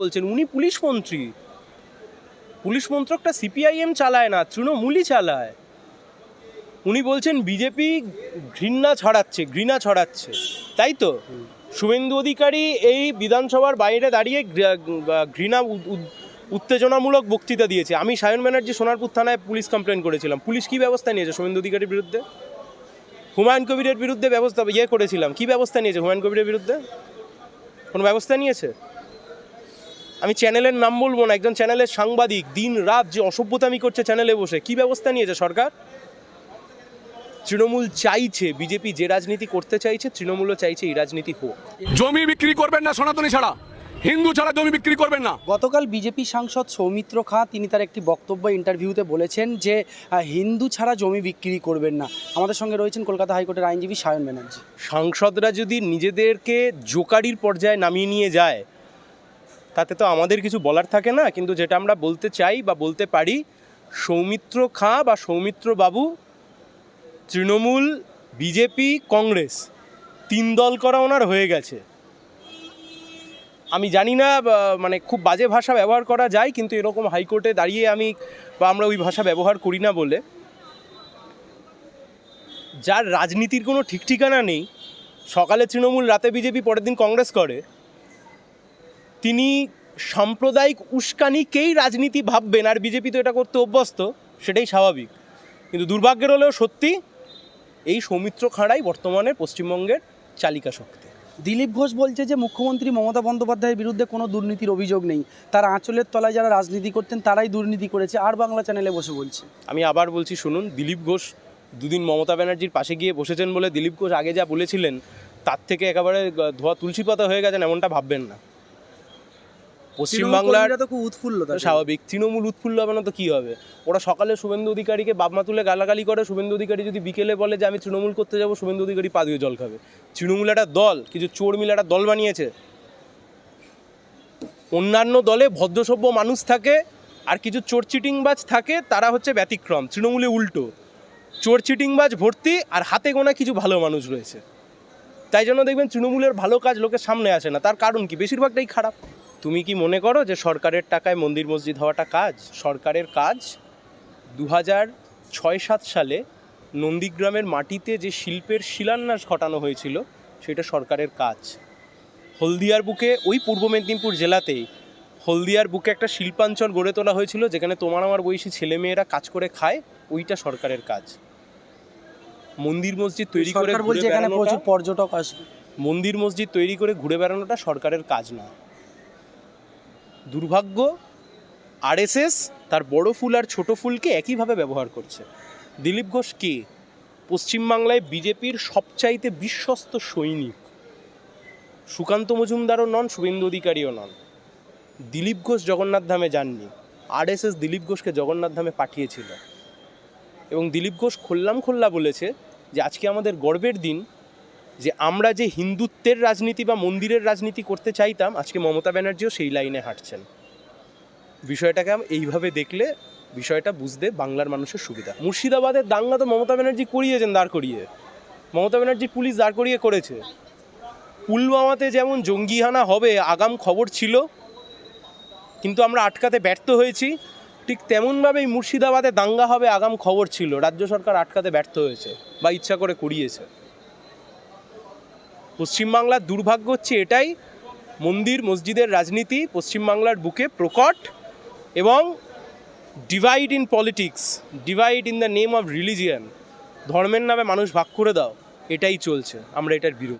বলছেন, উনি পুলিশ মন্ত্রী। পুলিশ মন্ত্রকটা সিপিআইএম চালায় না, তৃণমূলই চালায়। উনি বলছেন, বিজেপি ঘৃণা ছড়াচ্ছে ঘৃণা ছড়াচ্ছে। তাই তো? শুভেন্দু অধিকারী এই বিধানসভার বাইরে দাঁড়িয়ে ঘৃণা উত্তেজনামূলক বক্তৃতা দিয়েছে। আমি সায়ন ব্যানার্জি সোনারপুর থানায় পুলিশ কমপ্লেন করেছিলাম। পুলিশ কি ব্যবস্থা নিয়েছে শুভেন্দু অধিকারীর বিরুদ্ধে? হুমায়ুন কবিরের বিরুদ্ধে ব্যবস্থা ইয়ে করেছিলাম। কি ব্যবস্থা নিয়েছে হুমায়ুন কবিরের বিরুদ্ধে? কোনো ব্যবস্থা নিয়েছে? আমি চ্যানেলের নাম বলব না একজন চ্যানেলের সাংবাদিক দিন রাত যে অসভ্যতামি করছে চ্যানেলে বসে কি ব্যবস্থা নিয়েছে সরকার? তৃণমূল চাইছে বিজেপি যে রাজনীতি করতে চাইছে তৃণমূলও চাইছে এই রাজনীতি হোক। জমি বিক্রি করবেন না সনাতনী ছাড়া হিন্দু ছাড়া জমি বিক্রি করবেন না। গতকাল বিজেপি সাংসদ সৌমিত্র খাঁ তিনি তার একটি বক্তব্য ইন্টারভিউতে বলেছেন যে হিন্দু ছাড়া জমি বিক্রি করবেন না। আমাদের সঙ্গে রয়েছেন কলকাতা হাইকোর্টের আইনজীবী সায়ন ব্যানার্জি। সাংসদরা যদি নিজেদেরকে জোকারির পর্যায়ে নামিয়ে নিয়ে যায় তাতে তো আমাদের কিছু বলার থাকে না, কিন্তু যেটা আমরা বলতে চাই বা বলতে পারি, সৌমিত্র খাঁ বা সৌমিত্র বাবু, তৃণমূল, বিজেপি, কংগ্রেস, তিন দল করা ওনার হয়ে গেছে। আমি জানি না মানে খুব বাজে ভাষা ব্যবহার করা যায়, কিন্তু এরকম হাইকোর্টে দাঁড়িয়ে আমি বা আমরা ওই ভাষা ব্যবহার করি না বলে। যার রাজনীতির কোনো ঠিক ঠিকানা নেই, সকালে তৃণমূল, রাতে বিজেপি, পরের দিন কংগ্রেস করে তিনি সাম্প্রদায়িক উস্কানিকেই রাজনীতি ভাববেন আর বিজেপি তো এটা করতে অভ্যস্ত সেটাই স্বাভাবিক। কিন্তু দুর্ভাগ্যের হলেও সত্যি এই সৌমিত্র খাঁড়াই বর্তমানে পশ্চিমবঙ্গের চালিকা শক্তি। দিলীপ ঘোষ বলছে যে মুখ্যমন্ত্রী মমতা বন্দ্যোপাধ্যায়ের বিরুদ্ধে কোনো দুর্নীতির অভিযোগ নেই। তার আঁচলের তলায় যারা রাজনীতি করতেন তারাই দুর্নীতি করেছে। আর বাংলা চ্যানেলে বসে বলছে। আমি আবার বলছি শুনুন দিলীপ ঘোষ দুদিন মমতা ব্যানার্জির পাশে গিয়ে বসেছেন বলে দিলীপ ঘোষ আগে যা বলেছিলেন তার থেকে একেবারে ধোয়া তুলসী পাতা হয়ে গেছেন এমনটা ভাববেন না। পশ্চিমবাংলার তো খুব উৎফুল্ল স্বাভাবিক। তৃণমূল উৎফুল্ল হবে না তো কী হবে? ওরা সকালে শুভেন্দু অধিকারীকে বাপমা তুলে গালাগালি করে শুভেন্দু অধিকারী যদি বিকেলে বলে যে আমি তৃণমূল করতে যাব শুভেন্দু অধিকারী পা দিয়ে জল খাবে। তৃণমূল একটা দল কিছু চোর মিলে একটা দল বানিয়েছে। অন্যান্য দলে ভদ্রসভ্য মানুষ থাকে আর কিছু চোর চিটিংবাজ থাকে তারা হচ্ছে ব্যতিক্রম তৃণমূলে উল্টো। চোর চিটিংবাজ ভর্তি আর হাতে গোনা কিছু ভালো মানুষ রয়েছে। তাই জন্য দেখবেন তৃণমূলের ভালো কাজ লোকের সামনে আসে না। তার কারণ কি? বেশিরভাগটাই খারাপ। তুমি কি মনে করো যে সরকারের টাকায় মন্দির মসজিদ হওয়াটা কাজ? সরকারের কাজ? দু হাজার ছয় সাত সালে নন্দীগ্রামের মাটিতে যে শিল্পের শিলান্যাস ঘটানো হয়েছিল সেটা সরকারের কাজ। হলদিয়ার বুকে ওই পূর্ব মেদিনীপুর জেলাতেই হলদিয়ার বুকে একটা শিল্পাঞ্চল গড়ে তোলা হয়েছিল যেখানে তোমার আমার বয়সী ছেলেমেয়েরা কাজ করে খায় ওইটা সরকারের কাজ। মন্দির মসজিদ তৈরি করে প্রচুর পর্যটক আসবে। মন্দির মসজিদ তৈরি করে ঘুরে বেড়ানোটা সরকারের কাজ না। দুর্ভাগ্য, আরএসএস তার বড় ফুল আর ছোট ফুলকে একইভাবে ব্যবহার করছে। দিলীপ ঘোষ কে? পশ্চিমবাংলায় বিজেপির সবচাইতে বিশ্বস্ত সৈনিক। সুকান্ত মজুমদারও নন, শুভেন্দু অধিকারীও নন। দিলীপ ঘোষ জগন্নাথ ধামে যাননি। আরএসএস দিলীপ ঘোষকে জগন্নাথ ধামে পাঠিয়েছিল। এবং দিলীপ ঘোষ খোল্লাম খোল্লা বলেছে যে, আজকে আমাদের গর্বের দিন যে আমরা যে হিন্দুত্বের রাজনীতি বা মন্দিরের রাজনীতি করতে চাইতাম, আজকে মমতা ব্যানার্জিও সেই লাইনে হাঁটছেন। বিষয়টাকে এইভাবে দেখলে বিষয়টা বুঝতে বাংলার মানুষের সুবিধা। মুর্শিদাবাদের দাঙ্গা তো মমতা ব্যানার্জি করিয়েছেন, দাঁড় করিয়ে। মমতা ব্যানার্জি পুলিশ দাঁড় করিয়ে করেছে। পুলওয়ামাতে যেমন জঙ্গিহানা হবে, আগাম খবর ছিল, কিন্তু আমরা আটকাতে ব্যর্থ হয়েছি। ঠিক তেমনভাবেই মুর্শিদাবাদে দাঙ্গা হবে, আগাম খবর ছিল। রাজ্য সরকার আটকাতে ব্যর্থ হয়েছে বা ইচ্ছা করে করিয়েছে। পশ্চিমবাংলার দুর্ভাগ্য হচ্ছে এটাই, মন্দির, মসজিদের রাজনীতি পশ্চিমবাংলার বুকে প্রকট এবং divide in politics divide in the name of religion ধর্মের নামে মানুষ ভাগ করে দাও, এটাই চলছে, আমরা এটার বিরুদ্ধে